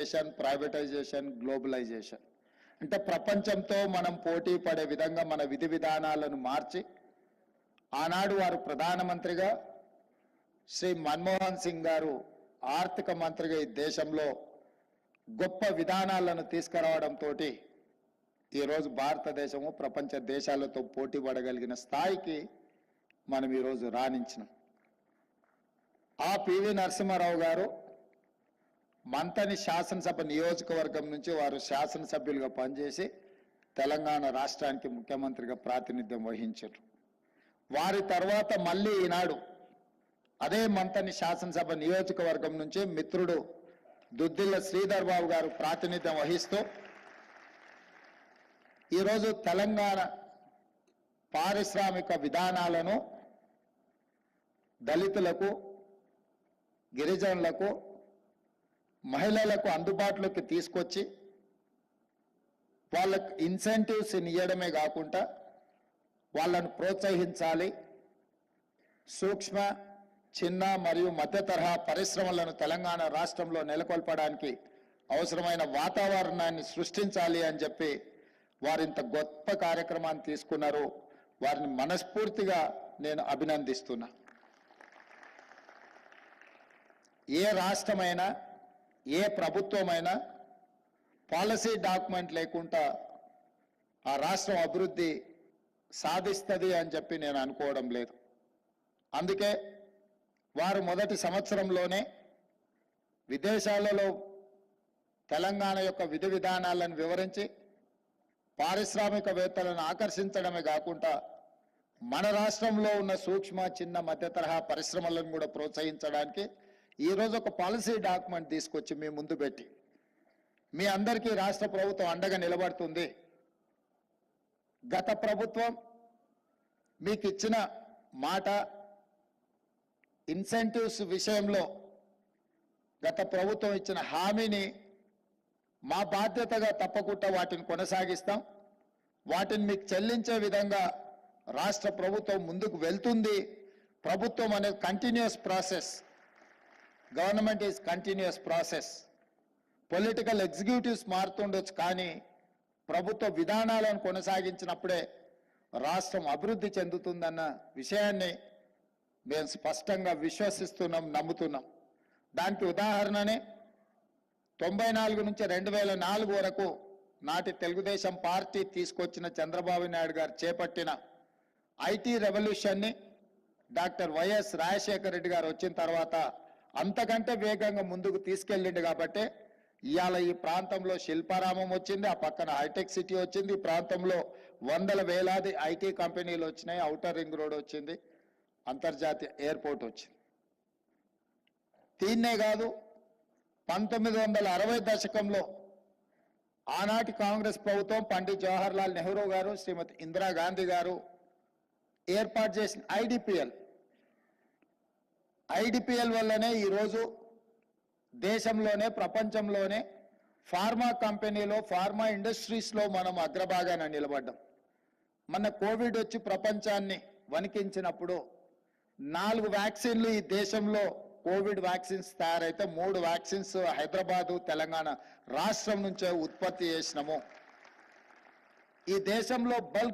Nationalisation privatisation globalisation అంటే ప్రపంచంతో మనం పోటీ పడే విధంగా మన విధి విధానాలను మార్చి ఆనాడు వారు ప్రధానమంత్రిగా శ్రీ మన్మోహన్ సింగ్ గారు ఆర్థిక మంత్రిగా ఈ దేశంలో గొప్ప విధానాలను తీసుకురావడంతో ఈరోజు భారతదేశము ప్రపంచ దేశాలతో పోటీ పడగలిగిన స్థాయికి మనం ఈరోజు రాణించినాం. ఆ పివి నరసింహారావు గారు మంతని శాసనసభ నియోజకవర్గం నుంచి వారు శాసనసభ్యులుగా పనిచేసి తెలంగాణ రాష్ట్రానికి ముఖ్యమంత్రిగా ప్రాతినిధ్యం వహించారు. వారి తర్వాత మళ్ళీ ఈనాడు అదే మంతని శాసనసభ నియోజకవర్గం నుంచి మిత్రుడు దుద్దిల్ల శ్రీధర్ బాబు గారు ప్రాతినిధ్యం వహిస్తూ ఈరోజు తెలంగాణ పారిశ్రామిక విధానాలను దళితులకు గిరిజనులకు మహిళలకు అందుబాటులోకి తీసుకొచ్చి వాళ్ళకు ఇన్సెంటివ్స్ ఇవ్వడమే కాకుండా వాళ్ళను ప్రోత్సహించాలి. సూక్ష్మ చిన్న మరియు మధ్య తరహా పరిశ్రమలను తెలంగాణ రాష్ట్రంలో నెలకొల్పడానికి అవసరమైన వాతావరణాన్ని సృష్టించాలి అని చెప్పి వారు ఇంత గొప్ప కార్యక్రమాన్ని తీసుకున్నారు. వారిని మనస్ఫూర్తిగా నేను అభినందిస్తున్నా. ఏ రాష్ట్రమైనా ఏ ప్రభుత్వమైనా పాలసీ డాక్యుమెంట్ లేకుండా ఆ రాష్ట్రం అభివృద్ధి సాధిస్తుంది అని చెప్పి నేను అనుకోవడం లేదు. అందుకే వారు మొదటి సంవత్సరంలోనే విదేశాలలో తెలంగాణ యొక్క విధి విధానాలను వివరించి పారిశ్రామికవేత్తలను ఆకర్షించడమే కాకుండా మన రాష్ట్రంలో ఉన్న సూక్ష్మ చిన్న మధ్య తరహా పరిశ్రమలను కూడా ప్రోత్సహించడానికి ఈరోజు ఒక పాలసీ డాక్యుమెంట్ తీసుకొచ్చి మీ ముందు పెట్టి మీ అందరికీ రాష్ట్ర ప్రభుత్వం అండగా నిలబడుతుంది. గత ప్రభుత్వం మీకు ఇచ్చిన మాట ఇన్సెంటివ్స్ విషయంలో గత ప్రభుత్వం ఇచ్చిన హామీని మా బాధ్యతగా తప్పకుండా వాటిని కొనసాగిస్తాం. వాటిని మీకు చెల్లించే విధంగా రాష్ట్ర ప్రభుత్వం ముందుకు వెళ్తుంది. ప్రభుత్వం అనేది continuous process government is continuous process. Political executives మారుతుండొచ్చు కానీ ప్రభుత్వ విధానాలను కొనసాగించినప్పుడే రాష్ట్రం అభివృద్ధి చెందుతుందన్న విషయాన్ని మేము స్పష్టంగా విశ్వసిస్తున్నాం నమ్ముతున్నాం. దానికి ఉదాహరణనే తొంభై నాలుగు నుంచి రెండు వేల నాలుగు వరకు నాటి తెలుగుదేశం పార్టీ తీసుకొచ్చిన చంద్రబాబు నాయుడు గారు చేపట్టిన IT రెవల్యూషన్ని doctor Y S Rajasekhara Reddy గారు వచ్చిన తర్వాత అంతకంటే వేగంగా ముందుకు తీసుకెళ్ళిండు కాబట్టి ఇవాళ ఈ ప్రాంతంలో శిల్పారామం వచ్చింది ఆ పక్కన హైటెక్ సిటీ వచ్చింది ఈ ప్రాంతంలో వందల వేలాది ఐటీ కంపెనీలు వచ్చినాయి ఔటర్ రింగ్ రోడ్ వచ్చింది అంతర్జాతీయ ఎయిర్పోర్ట్ వచ్చింది. దీన్నే కాదు పంతొమ్మిది వందల అరవై దశకంలో ఆనాటి కాంగ్రెస్ ప్రభుత్వం పండిత్ జవహర్లాల్ నెహ్రూ గారు శ్రీమతి ఇందిరాగాంధీ గారు ఏర్పాటు చేసిన ఐడిపిఎల్ ఐడిపిఎల్ వల్లనే ఈరోజు దేశంలోనే ప్రపంచంలోనే ఫార్మా కంపెనీలో ఫార్మా ఇండస్ట్రీస్లో మనం అగ్రభాగాన నిలబడ్డాం. మన కోవిడ్ వచ్చి ప్రపంచాన్ని వణికించినప్పుడు నాలుగు వ్యాక్సిన్లు ఈ దేశంలో కోవిడ్ వ్యాక్సిన్స్ తయారైతే మూడు వ్యాక్సిన్స్ హైదరాబాదు తెలంగాణ రాష్ట్రం నుంచే ఉత్పత్తి చేసినాము. ఈ దేశంలో బల్క్